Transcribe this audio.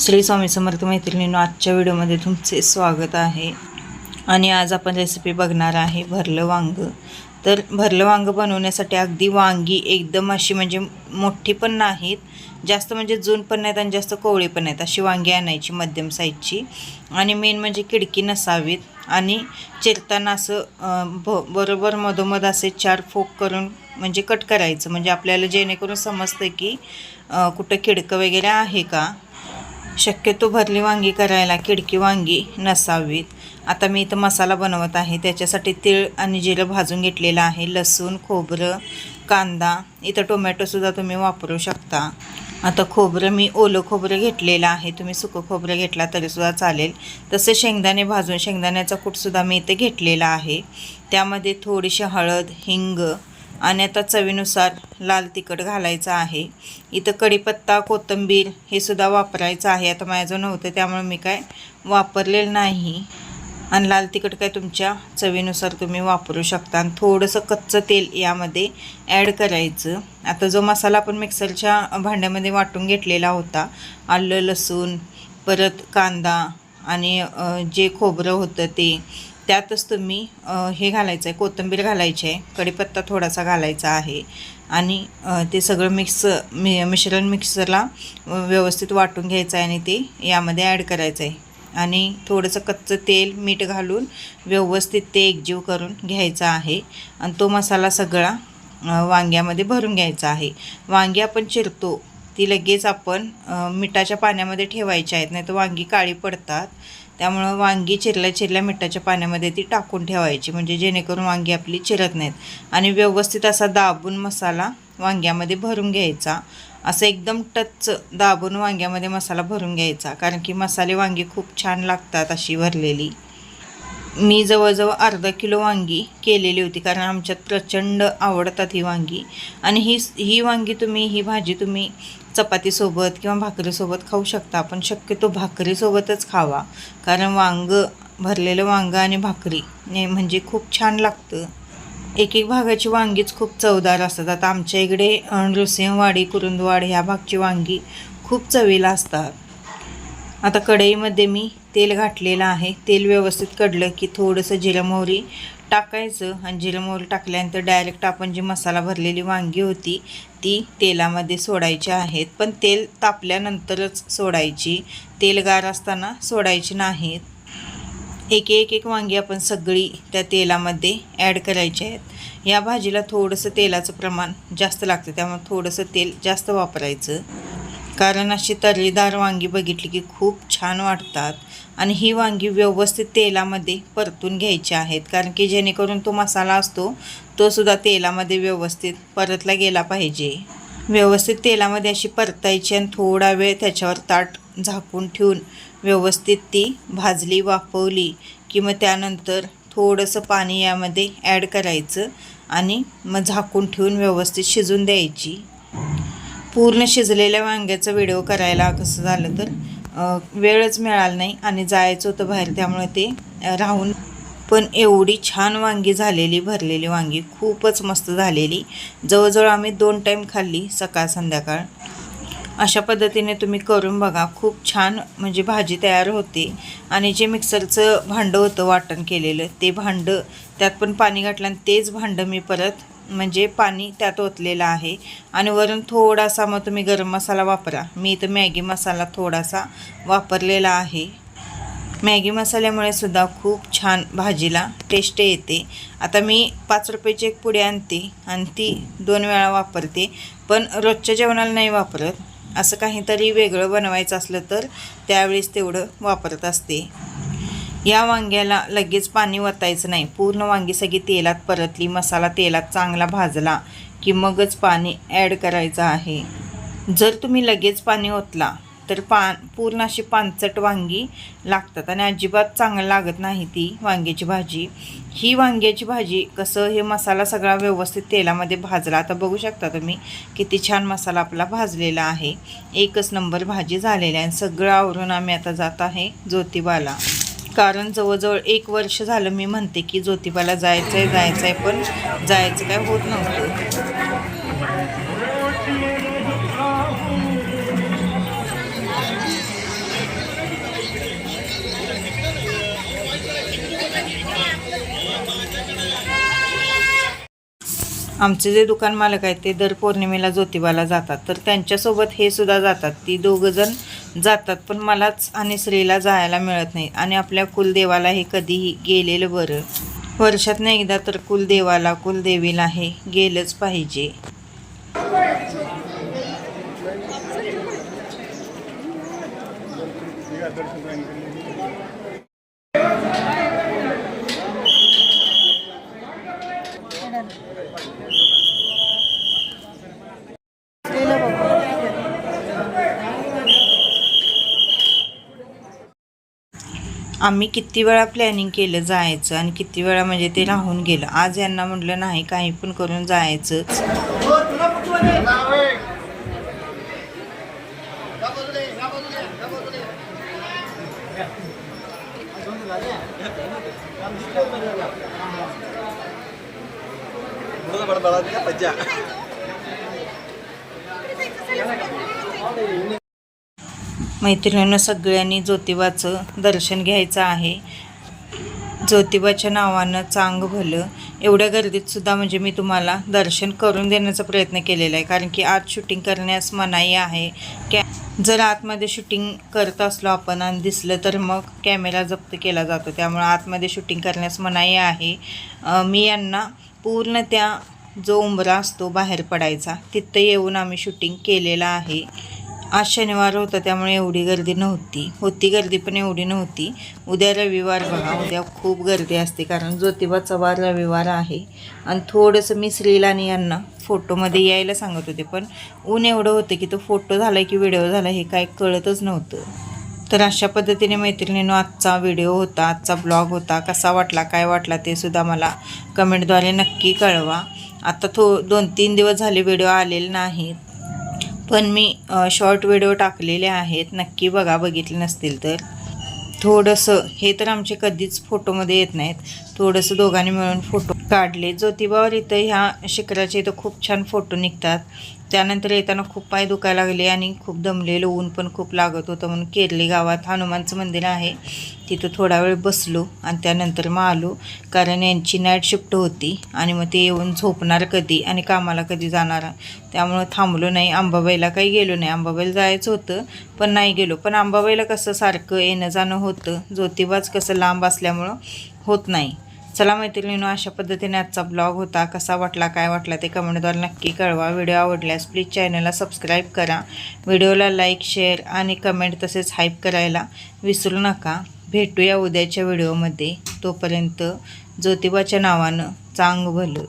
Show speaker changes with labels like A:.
A: श्री स्वामी समर्थ मैत्रिणींनो आजच्या व्हिडिओमध्ये तुमचे स्वागत आहे. आणि आज आपण रेसिपी बघणार आहे भरलं वांग. तर भरलं वांग बनवण्यासाठी अगदी वांगी एकदम अशी म्हणजे मोठी पण नाहीत जास्त म्हणजे जून पण नाहीत आणि जास्त कोवळी पण नाहीत अशी वांगी आणायची मध्यम साईजची आणि मेन म्हणजे खिडकी नसावीत आणि चिरताना असं भ ब बरोबर मधोमध असे चार फोक करून म्हणजे कट करायचं. म्हणजे आपल्याला जेणेकरून समजतं की कुठं खिडकं वगैरे आहे का? शक्यतो भरली वांगी करायला खिडकी वांगी नसावीत. आता मी इथं मसाला बनवत आहे. त्याच्यासाठी तीळ आणि जिरं भाजून घेतलेलं आहे. लसूण खोबरं कांदा इथं टोमॅटोसुद्धा तुम्ही वापरू शकता. आता खोबरं मी ओलं खोबरं घेतलेलं आहे. तुम्ही सुकं खोबरं घेतला तरीसुद्धा चालेल. तसे शेंगदाणे भाजून शेंगदाण्याचा कूटसुद्धा मी इथे घेतलेला आहे. त्यामध्ये थोडीशी हळद हिंग आणि आता चवीनुसार लाल तिखट घालायचं आहे. इथं कढीपत्ता कोथिंबीर हे सुद्धा वापरायचं आहे. आता माझं नव्हतं त्यामुळे मी काय वापरलेलं नाही. आणि लाल तिखट काय तुमच्या चवीनुसार तुम्ही वापरू शकता. आणि थोडंसं कच्चं तेल यामध्ये ॲड करायचं. आता जो मसाला आपण मिक्सरच्या भांड्यामध्ये वाटून घेतलेला होता आलं लसूण परत कांदा आणि जे खोबरं होतं ते त्यातच तुम्ही हे घालायचं आहे कोथिंबीर घालायची आहे कढीपत्ता थोडासा घालायचा आहे आणि ते सगळं मिक्स मि मिश्रण मिक्सरला व्यवस्थित वाटून घ्यायचं आहे आणि ते यामध्ये ॲड करायचं आहे आणि थोडंसं कच्चं तेल मीठ घालून व्यवस्थित ते एकजीव करून घ्यायचा आहे आणि तो मसाला सगळा वांग्यामध्ये भरून घ्यायचा आहे. वांगी आपण चिरतो ती लगेच आपण मिठाच्या पाण्यामध्ये ठेवायची आहेत नाही तर वांगी काळी पडतात. त्यामुळं वांगी चिरल्या चिरल्या मिठाच्या पाण्यामध्ये ती टाकून ठेवायची. म्हणजे जेणेकरून वांगी आपली चिरत नाहीत. आणि व्यवस्थित असा दाबून मसाला वांग्यामध्ये भरून घ्यायचा. असं एकदम टच दाबून वांग्यामध्ये मसाला भरून घ्यायचा. कारण की मसाले वांगी खूप छान लागतात अशी भरलेली. मी जवळजवळ अर्धा किलो वांगी केलेली होती. कारण आमच्यात प्रचंड आवडतात ही वांगी. आणि ही ही वांगी तुम्ही ही भाजी तुम्ही चपातीसोबत किंवा भाकरीसोबत खाऊ शकता. पण शक्यतो भाकरीसोबतच खावा. कारण वांग भरलेलं वांग आणि भाकरी ने म्हणजे खूप छान लागतं. एक एक भागाची वांगीच खूप चवदार असतात. आता आमच्या इकडे नृसिंहवाडी कुरुंदवाड ह्या भागची वांगी खूप चवीला असतात. आता कढईमध्ये मी तेल घातलेलं आहे. तेल व्यवस्थित कडलं की थोडंसं जिरं मोहरी टाकायचं आणि जिरं मोहरी टाकल्यानंतर डायरेक्ट आपण जी मसाला भरलेली वांगी होती ती तेलामध्ये सोडायची आहेत. पण तेल तापल्यानंतरच सोडायची. तेल गार असताना सोडायची नाहीत एक एक एक वांगी आपण सगळी त्या तेलामध्ये ॲड करायची आहेत. या भाजीला थोडंसं तेलाचं प्रमाण जास्त लागतं त्यामुळे थोडंसं तेल जास्त वापरायचं. कारण अशी तर्रीदार वांगी बघितली की खूप छान वाटतात. आणि ही वांगी व्यवस्थित तेलामध्ये परतून घ्यायची आहेत. कारण की जेणेकरून तो मसाला असतो तो सुद्धा तेलामध्ये व्यवस्थित परतला गेला पाहिजे. व्यवस्थित तेलामध्ये अशी परतायची आणि थोडा वेळ त्याच्यावर ताट झाकून ठेवून व्यवस्थित ती भाजली वाफवली की मग त्यानंतर थोडंसं पाणी यामध्ये ॲड करायचं आणि मग झाकून ठेवून व्यवस्थित शिजून द्यायची. पूर्ण शिजलेल्या वांग्याचा व्हिडिओ करायला कसं झालं तर वेळच मिळाला नाही आणि जायचं होतं बाहेर. त्यामुळे ते राहून. पण एवढी छान वांगी झालेली भरलेली वांगी खूपच मस्त झालेली. जवळजवळ आम्ही दोन टाईम खाल्ली सकाळ संध्याकाळ. अशा पद्धतीने तुम्ही करून बघा. खूप छान म्हणजे भाजी तयार होते. आणि जे मिक्सरचं भांडं होतं वाटण केलेलं ते भांडं त्यात पण पाणी घातलं आणि तेच भांडं मी परत म्हणजे पाणी त्यात ओतलेलं आहे. आणि वरून थोडासा मग तुम्ही गरम मसाला वापरा. मी इथं मॅगी मसाला थोडासा वापरलेला आहे. मॅगी मसाल्यामुळे सुद्धा खूप छान भाजीला टेस्ट येते. आता मी पाच रुपयाची एक पुडी आणते आणि ती दोन वेळा वापरते. पण रोजच्या जेवणाला नाही वापरत. असं काहीतरी वेगळं बनवायचं असलं तर त्यावेळेस तेवढं वापरत असते. या वांग्याला लगेच पाणी वतायचं नाही. पूर्ण वांगी सगळी तेलात परतली मसाला तेलात चांगला भाजला की मगच पाणी ॲड करायचं आहे. जर तुम्ही लगेच पाणी ओतला तर पा पूर्ण अशी पानचट वांगी लागतात आणि अजिबात चांगलं लागत नाही ती वांग्याची भाजी. ही वांग्याची भाजी कसं हे मसाला सगळा व्यवस्थित तेलामध्ये भाजला. आता बघू शकता तुम्ही किती छान मसाला आपला भाजलेला आहे. एकच नंबर भाजी झालेली आहे आणि सगळं आवरून आम्ही आता जात आहे ज्योतिबाला. कारण जवळजवळ एक वर्ष झालं मी म्हणते की ज्योतिबाला जायचं आहे जायचं आहे पण जायचं काय होत नव्हतं. आमचे जे दुकान मालक आहेत ते दर पौर्णिमेला ज्योतिबाला जातात. तर त्यांच्यासोबत हे सुद्धा जातात. ती दोघंजण जातात पण मलाच आणि स्त्रीला जायला मिळत नाही. आणि आपल्या कुलदेवाला हे कधीही गेलेलं बरं. वर्षातनं एकदा तर कुलदेवाला कुलदेवीला हे गेलंच पाहिजे. आम्ही किती वेळा प्लॅनिंग केलं जायचं आणि किती वेळा म्हणजे ते राहून गेलं आज यांना म्हटलं नाही काही पण करून जायचंच
B: पज्जा
A: मैत्रिणींना सगळ्यांनी ज्योतिबाचं दर्शन घ्यायचं आहे. ज्योतिबाच्या नावानं चांग भलं. एवढ्या गर्दीतसुद्धा म्हणजे मी तुम्हाला दर्शन करून देण्याचा प्रयत्न केलेला आहे. कारण की आज शूटिंग करण्यास मनाई आहे. कॅ जर आतमध्ये शूटिंग करत असलो आपण आणि दिसलं तर मग कॅमेरा जप्त केला जातो. त्यामुळे आतमध्ये शूटिंग करण्यास मनाई आहे. मी यांना पूर्ण त्या जो उंबरा असतो बाहेर पडायचा तिथं येऊन आम्ही शूटिंग केलेलं आहे. आज शनिवार होता त्यामुळे एवढी गर्दी नव्हती. होती गर्दी पण एवढी नव्हती. उद्या रविवार बघा उद्या खूप गर्दी असते कारण ज्योतिबाचा वार रविवार आहे. आणि थोडंसं मी श्रीला आणि यांना फोटोमध्ये यायला सांगत होते पण ऊन एवढं होतं की तो फोटो झाला की व्हिडिओ झाला हे काय कळतच नव्हतं. तर अशा पद्धतीने मैत्रिणीनं आजचा व्हिडिओ होता आजचा ब्लॉग होता कसा वाटला काय वाटला ते सुद्धा मला कमेंटद्वारे नक्की कळवा. आता थो दोन तीन दिवस झाले व्हिडिओ आलेले नाहीत. पण मी शॉर्ट व्हिडिओ टाकलेले आहेत. नक्की बघा बघितले नसतील तर. थोडंसं हे तर आमचे कधीच फोटोमध्ये येत नाहीत. थोडंसं दोघांनी मिळून फोटो काढले. ज्योतिबावर इथं ह्या शिखराचे इथं खूप छान फोटो निघतात. त्यानंतर येताना खूप पाय दुखायला लागले आणि खूप दमलेलं ऊन पण खूप लागत होतं म्हणून केरली गावात हनुमानचं मंदिर आहे. तिथं थोडा वेळ बसलो आणि त्यानंतर मग आलो. कारण यांची नाईट शिफ्ट होती आणि मग ते येऊन झोपणार कधी आणि कामाला कधी जाणार. त्यामुळं थांबलो नाही. आंबाबाईला काही गेलो नाही. अंबाबाईला जायचं होतं पण नाही गेलो. पण अंबाबाईला कसं सारखं येणं जाणं होतं. ज्योतिबाच कसं लांब असल्यामुळं होत नाही. चला मैत्रिणीनो अशा पद्धतीने आजचा ब्लॉग होता. कसा वाटला काय वाटला ते कमेंटद्वारे नक्की कळवा. व्हिडिओ आवडल्यास प्लीज चॅनलला सबस्क्राईब करा. व्हिडिओला लाईक शेअर आणि कमेंट तसेच हाईप करायला विसरू नका. भेटूया उद्याच्या व्हिडिओमध्ये. तोपर्यंत ज्योतिबाच्या नावानं चांग भलं